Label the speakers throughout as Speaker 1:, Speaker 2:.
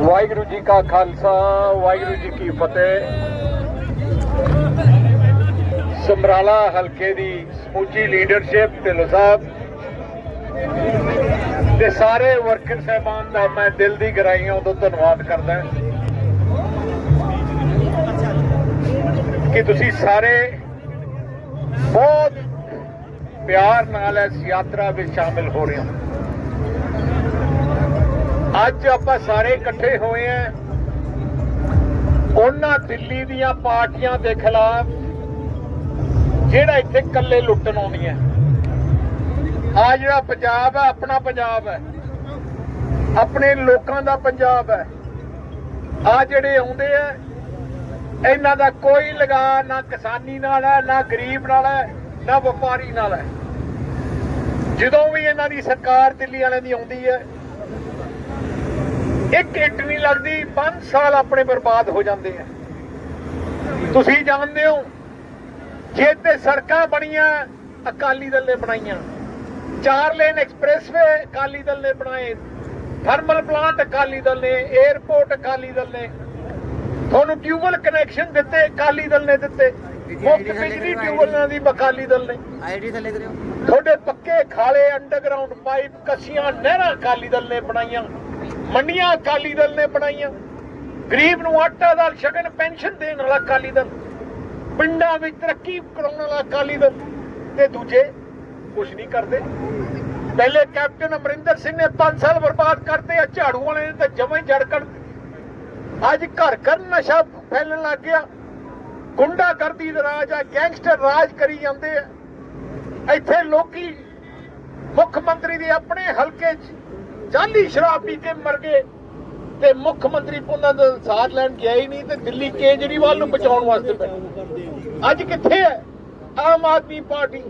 Speaker 1: ਵਾਹਿਗੁਰੂ ਜੀ ਕਾ ਖਾਲਸਾ, ਵਾਹਿਗੁਰੂ ਜੀ ਕੀ ਫਤਿਹ। ਸਮਰਾਲਾ ਹਲਕੇ ਦੀ ਸਮੁੱਚੀ ਲੀਡਰਸ਼ਿਪ ਢਿੱਲੋਂ ਸਾਹਿਬ ਤੇ ਸਾਰੇ ਵਰਕਰ ਸਹਿਬਾਨ ਦਾ ਮੈਂ ਦਿਲ ਦੀ ਗਹਿਰਾਈਆਂ ਤੋਂ ਧੰਨਵਾਦ ਕਰਦਾ ਕਿ ਤੁਸੀਂ ਸਾਰੇ ਬਹੁਤ ਪਿਆਰ ਨਾਲ ਇਸ ਯਾਤਰਾ ਵਿੱਚ ਸ਼ਾਮਿਲ ਹੋ ਰਹੇ ਹੋ। ਅੱਜ ਆਪਾਂ ਸਾਰੇ ਇਕੱਠੇ ਹੋਏ ਆਂ। ਉਹਨਾਂ ਦਿੱਲੀ ਦੀਆਂ ਪਾਰਟੀਆਂ ਦੇ ਖਿਲਾਫ ਜਿਹੜਾ ਇੱਥੇ ਕੱਲੇ ਲੁੱਟਣ ਆਉਂਦੀਆਂ ਆ ਜਿਹੜਾ ਪੰਜਾਬ ਹੈ, ਆਪਣਾ ਪੰਜਾਬ ਹੈ। ਆਪਣੇ ਲੋਕਾਂ ਦਾ ਪੰਜਾਬ ਹੈ। ਆ ਜਿਹੜੇ ਆਉਂਦੇ ਆ, ਇਹਨਾਂ ਦਾ ਕੋਈ ਲਗਾ ਨਾ ਕਿਸਾਨੀ ਨਾਲ ਹੈ, ਨਾ ਗਰੀਬ ਨਾਲ ਹੈ, ਨਾ ਵਪਾਰੀ ਨਾਲ ਹੈ। ਜਦੋਂ ਵੀ ਇਹਨਾਂ ਦੀ ਸਰਕਾਰ ਦਿੱਲੀ ਵਾਲਿਆਂ ਦੀ ਆਉਂਦੀ ਹੈ ਇੱਕ ਇੱਟ ਨਹੀਂ ਲੱਗਦੀ 5 ਸਾਲ ਆਪਣੇ ਬਰਬਾਦ ਹੋ ਜਾਂਦੇ ਆ। ਤੁਸੀਂ ਜਾਣਦੇ ਹੋ ਜੇ ਤੇ ਸੜਕਾਂ ਬਣੀਆਂ ਅਕਾਲੀ ਦਲ ਨੇ ਬਣਾਈਆਂ। ਚਾਰ ਲੇਨ ਐਕਸਪ੍ਰੈਸਵੇ ਅਕਾਲੀ ਦਲ ਨੇ ਬਣਾਏ। ਥਰਮਲ ਪਲਾਂਟ ਅਕਾਲੀ ਦਲ ਨੇ 에ਅਰਪੋਰਟ ਅਕਾਲੀ ਦਲ ਨੇ। ਤੁਹਾਨੂੰ ਟਿਊਬਲ ਕਨੈਕਸ਼ਨ ਦਿੱਤੇ ਅਕਾਲੀ ਦਲ ਨੇ ਦਿੱਤੇ। ਮੁਫਤ ਬਿਜਲੀ ਟਿਊਬਲਾਂ ਦੀ ਅਕਾਲੀ ਦਲ ਨੇ।
Speaker 2: ਆਈਡੀ ਥੱਲੇ ਕਰਿਓ।
Speaker 1: ਤੁਹਾਡੇ ਪੱਕੇ ਖਾਲੇ ਅੰਡਰਗਰਾਉਂਡ ਪਾਈਪ ਕੱਸੀਆਂ ਨਹਿਰਾਂ ਅਕਾਲੀ ਦਲ ਨੇ ਬਣਾਈਆਂ। ਮੰਡੀਆਂ ਅਕਾਲੀ ਦਲ ਨੇ ਬਣਾਈਆਂ। ਗਰੀਬ ਨੂੰ ਆਟਾ ਦਾਲ ਸ਼ਗਨ, ਪੈਨਸ਼ਨ ਦੇਣ ਵਾਲਾ ਅਕਾਲੀ ਦਲ। ਪਿੰਡਾਂ ਵਿੱਚ ਤਰੱਕੀ ਕਰਾਉਣ ਵਾਲਾ ਅਕਾਲੀ ਦਲ। ਤੇ ਦੂਜੇ ਕੁਝ ਨਹੀਂ ਕਰਦੇ। ਪਹਿਲੇ ਕੈਪਟਨ ਅਮਰਿੰਦਰ ਸਿੰਘ ਨੇ 5 ਸਾਲ ਬਰਬਾਦ ਕਰਤੇ, ਆ ਝਾੜੂ ਵਾਲੇ ਨੇ ਤਾਂ ਜਮਾਂ ਹੀ ਜੜ ਕਰ ਅੱਜ ਘਰ ਘਰ ਨਸ਼ਾ ਫੈਲਣ ਲੱਗ ਗਿਆ। ਗੁੰਡਾਗਰਦੀ ਦਾ ਰਾਜ ਆ, ਗੈਂਗਸਟਰ ਰਾਜ ਕਰੀ ਜਾਂਦੇ ਆ। ਇੱਥੇ ਲੋਕੀ ਮੁੱਖ ਮੰਤਰੀ ਦੇ ਆਪਣੇ ਹਲਕੇ 'ਚ ਜਾਲੀ ਸ਼ਰਾਬ ਪੀ ਕੇ ਮਰ ਗਏ ਤੇ ਮੁੱਖ ਮੰਤਰੀ ਉਹਨਾਂ ਦਾ ਸਾਥ ਲੈਣ ਗਿਆ ਹੀ ਨਹੀਂ ਤੇ ਦਿੱਲੀ ਕੇਜਰੀਵਾਲ ਨੂੰ ਬਚਾਉਣ ਵਾਸਤੇ ਬੈਠੇ। ਅੱਜ ਕਿੱਥੇ ਹੈ? ਆਮ ਆਦਮੀ ਪਾਰਟੀ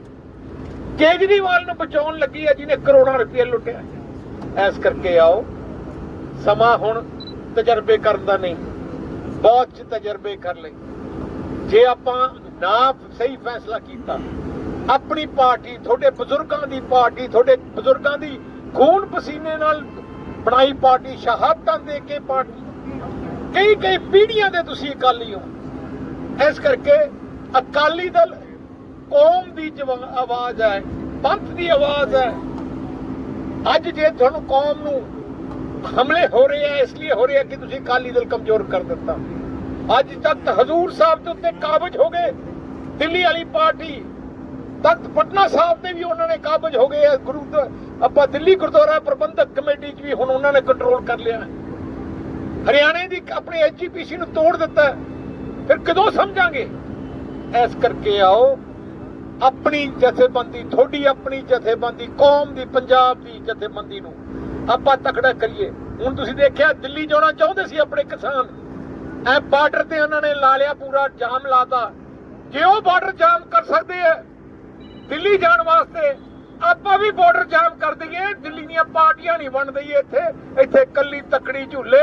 Speaker 1: ਕੇਜਰੀਵਾਲ ਨੂੰ ਬਚਾਉਣ ਲੱਗੀ ਹੈ ਜਿਹਨੇ ਕਰੋੜਾਂ ਰੁਪਏ ਲੁੱਟਿਆ। ਐਸ ਕਰਕੇ ਆਓ, ਸਮਾਂ ਹੁਣ ਤਜਰਬੇ ਕਰਨ ਦਾ ਨਹੀਂ, ਬਹੁਤ ਤਜਰਬੇ ਕਰ ਲਏ। ਜੇ ਆਪਾਂ ਨਾ ਸਹੀ ਫੈਸਲਾ ਕੀਤਾ, ਆਪਣੀ ਪਾਰਟੀ, ਤੁਹਾਡੇ ਬਜ਼ੁਰਗਾਂ ਦੀ ਪਾਰਟੀ, ਤੁਹਾਡੇ ਬਜ਼ੁਰਗਾਂ ਦੀ ਖੂਨ ਪਸੀਨੇ ਨਾਲ ਬਣਾਈ ਪਾਰਟੀ, ਸ਼ਹਾਦਤਾਂ ਦੇ ਕੇ ਪਾਰਟੀ? ਕਈ ਕਈ ਪੀੜ੍ਹੀਆਂ ਦੇ ਤੁਸੀਂ ਅਕਾਲੀ ਹੋ। ਇਸ ਕਰਕੇ ਅਕਾਲੀ ਦਲ ਕੌਮ ਦੀ ਆਵਾਜ਼ ਹੈ, ਪੰਥ ਦੀ ਆਵਾਜ਼ ਹੈ। ਅੱਜ ਜੇ ਤੁਹਾਨੂੰ ਕੌਮ ਨੂੰ ਹਮਲੇ ਹੋ ਰਹੇ ਆ, ਇਸ ਲਈ ਹੋ ਰਹੇ ਆ ਕਿ ਤੁਸੀਂ ਅਕਾਲੀ ਦਲ ਕਮਜ਼ੋਰ ਕਰ ਦਿੱਤਾ। ਅੱਜ ਤੱਕ ਹਜ਼ੂਰ ਸਾਹਿਬ ਦੇ ਉੱਤੇ ਕਾਬਜ ਹੋ ਗਏ। ਦਿੱਲੀ ਵਾਲੀ ਪਾਰਟੀ ਤਖਤ ਪਟਨਾ ਸਾਹਿਬ ਤੇ ਵੀ ਉਹਨਾਂ ਨੇ ਕਾਬਜ ਹੋ ਗਏ ਗੁਰੂ ਆਪਾਂ ਦਿੱਲੀ ਗੁਰਦੁਆਰਾ ਪ੍ਰਬੰਧਕ ਕਮੇਟੀ 'ਚ ਵੀ ਹੁਣ ਉਹਨਾਂ ਨੇ ਕੰਟਰੋਲ ਕਰ ਲਿਆ। ਹਰਿਆਣੇ ਦੀ ਆਪਣੇ ਐਜੀਪੀਸੀ ਨੂੰ ਤੋੜ ਦਿੱਤਾ ਫਿਰ ਕਦੋਂ ਸਮਝਾਂਗੇ? ਐਸ ਕਰਕੇ ਆਓ, ਆਪਣੀ ਜਥੇਬੰਦੀ, ਤੁਹਾਡੀ ਆਪਣੀ ਜਥੇਬੰਦੀ, ਕੌਮ ਦੀ, ਪੰਜਾਬ ਦੀ ਜਥੇਬੰਦੀ ਨੂੰ ਆਪਾਂ ਤਕੜਾ ਕਰੀਏ। ਹੁਣ ਤੁਸੀਂ ਦੇਖਿਆ, ਦਿੱਲੀ ਜਾਣਾ ਚਾਹੁੰਦੇ ਸੀ ਆਪਣੇ ਕਿਸਾਨ। ਐ ਬਾਰਡਰ ਤੇ ਉਹਨਾਂ ਨੇ ਲਾ ਲਿਆ ਪੂਰਾ, ਜਾਮ ਲਾਤਾ ਜੇ ਉਹ ਬਾਰਡਰ ਜਾਮ ਕਰ ਸਕਦੇ ਆ, ਦਿੱਲੀ ਜਾਣ ਵਾਸਤੇ ਆਪਾਂ ਵੀ ਬਾਰਡਰ ਜਾਮ ਕਰ ਦਈਏ, ਦਿੱਲੀ ਦੀਆਂ ਪਾਰਟੀਆਂ ਨਹੀਂ ਬਣ ਦਈਏ ਇੱਥੇ। ਇੱਥੇ ਕੱਲੀ ਤਕੜੀ ਝੂਲੇ,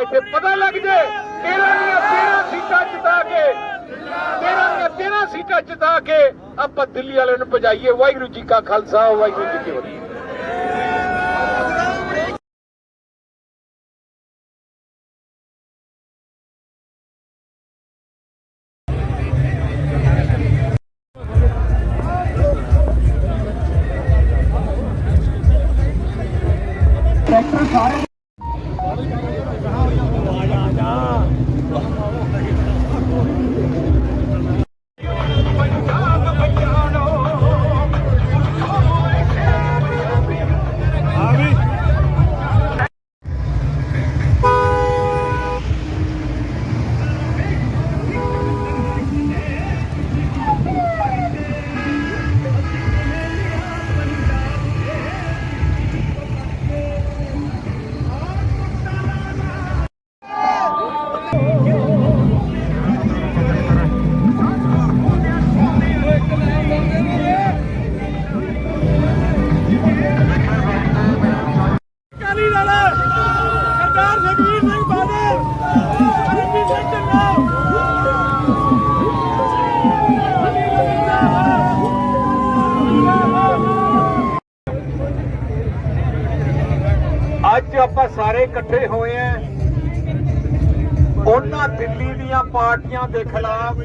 Speaker 1: ਇੱਥੇ ਪਤਾ ਲੱਗ ਜੇ, ਤੇਰਾਂ ਦੀਆਂ 13 ਸੀਟਾਂ ਜਿਤਾ ਕੇ, ਤੇਰਾਂ ਦੀਆਂ 13 ਸੀਟਾਂ ਜਿਤਾ ਕੇ ਆਪਾਂ ਦਿੱਲੀ ਵਾਲਿਆਂ ਨੂੰ ਭਜਾਈਏ। ਵਾਹਿਗੁਰੂ ਜੀ ਕਾ ਖਾਲਸਾ, ਵਾਹਿਗੁਰੂ ਜੀ ਕੀ ਫਤਿਹ। ਅੱਜ ਆਪਾਂ ਸਾਰੇ ਇਕੱਠੇ ਹੋਏ ਆਂ। ਉਹਨਾਂ ਦਿੱਲੀ ਦੀਆਂ ਪਾਰਟੀਆਂ ਦੇ ਖਿਲਾਫ